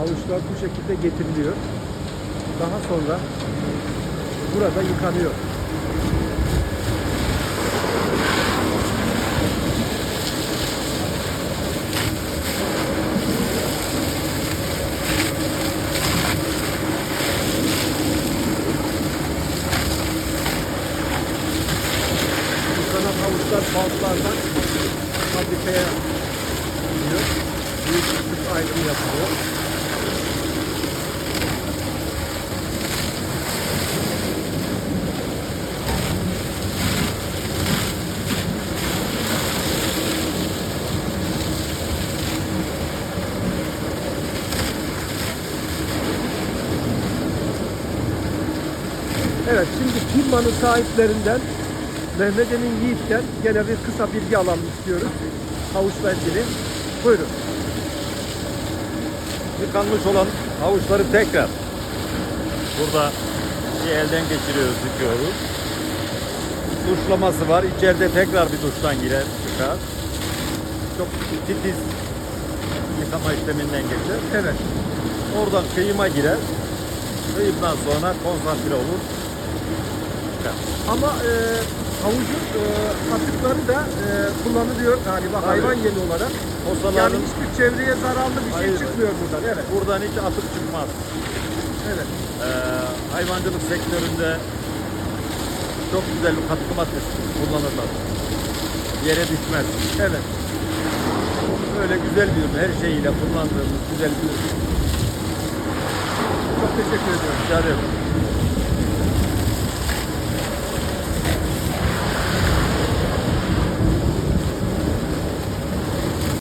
Havuçlar bu şekilde getiriliyor. Daha sonra burada yıkanıyor. Yıkanan havuçlar bantlardan fabrikaya gidiyor. Büyük küçük ayrım yapılıyor. Evet şimdi firmanın sahiplerinden Mehmet Emin Yiğit'ten gene bir kısa bilgi alalım istiyoruz. Havuçla ilgili. Buyurun. Yıkanmış olan havuçları tekrar burada bir elden geçiriyoruz, yıkıyoruz. Duşlaması var. İçeride tekrar bir duştan girer, çıkar. Çok titiz yıkama işleminden geçer. Evet. Oradan kıyıma girer. Kıyımdan sonra konsantre olur. Ama e, havucun e, atıkları da e, kullanılıyor galiba Tabii. hayvan yemi olarak. Posaların Yani hiçbir çevreye zararlı bir şey Hayır. çıkmıyor buradan. Evet. buradan hiç atık çıkmaz. Evet. Ee, hayvancılık sektöründe çok güzel bir katkı maddesi kullanırlar. Yere düşmez. Evet. Böyle güzel bir ürün. Her şeyiyle kullandığımız güzel bir ürün. Çok teşekkür ediyorum. Rica ederim.